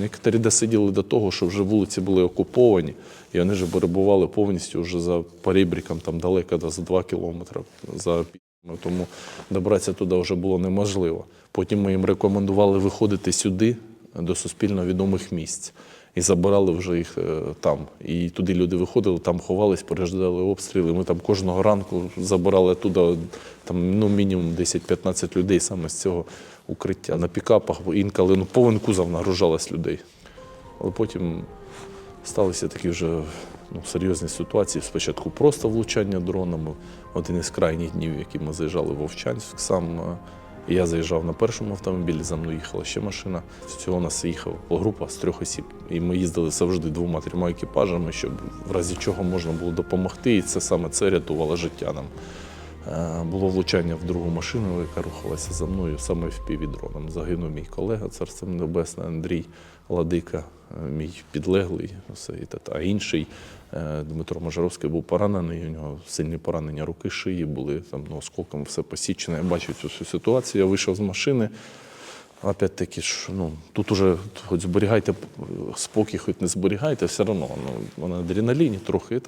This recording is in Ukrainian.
Некоторі досиділи до того, що вже вулиці були окуповані, і вони вже перебували повністю вже за перебріком, там далеко да, за 2 кілометри. За тому добратися туди вже було неможливо. Потім ми їм рекомендували виходити сюди, до суспільно відомих місць. І забирали вже їх е, там. І туди люди виходили, там ховались, переждали обстріли. Ми там кожного ранку забирали туди там, ну, мінімум 10-15 людей саме з цього укриття. На пікапах інколи ну, повен кузов нагружалось людей. Але потім сталися такі вже ну, серйозні ситуації. Спочатку просто влучання дронами. Один із крайніх днів, які ми заїжджали в Вовчанськ сам. Я заїжджав на першому автомобілі, за мною їхала ще машина. Всього у нас їхала група з трьох осіб. І ми їздили завжди двома-трьома екіпажами, щоб в разі чого можна було допомогти. І це саме це рятувало життя нам. Е, Було влучання в другу машину, яка рухалася за мною саме в півдроном. Загинув мій колега, царством небесне, Андрій Ладика, мій підлеглий. Те. а інший е, Дмитро Можаровський був поранений. У нього сильні поранення руки, шиї були там ну, осколком все посічене. Я бачив цю всю ситуацію. Я вийшов з машини. Опять-таки, ж, ну, тут уже хоч зберігайте спокій, хоч не зберігайте, все одно ну, на адреналіні трохи.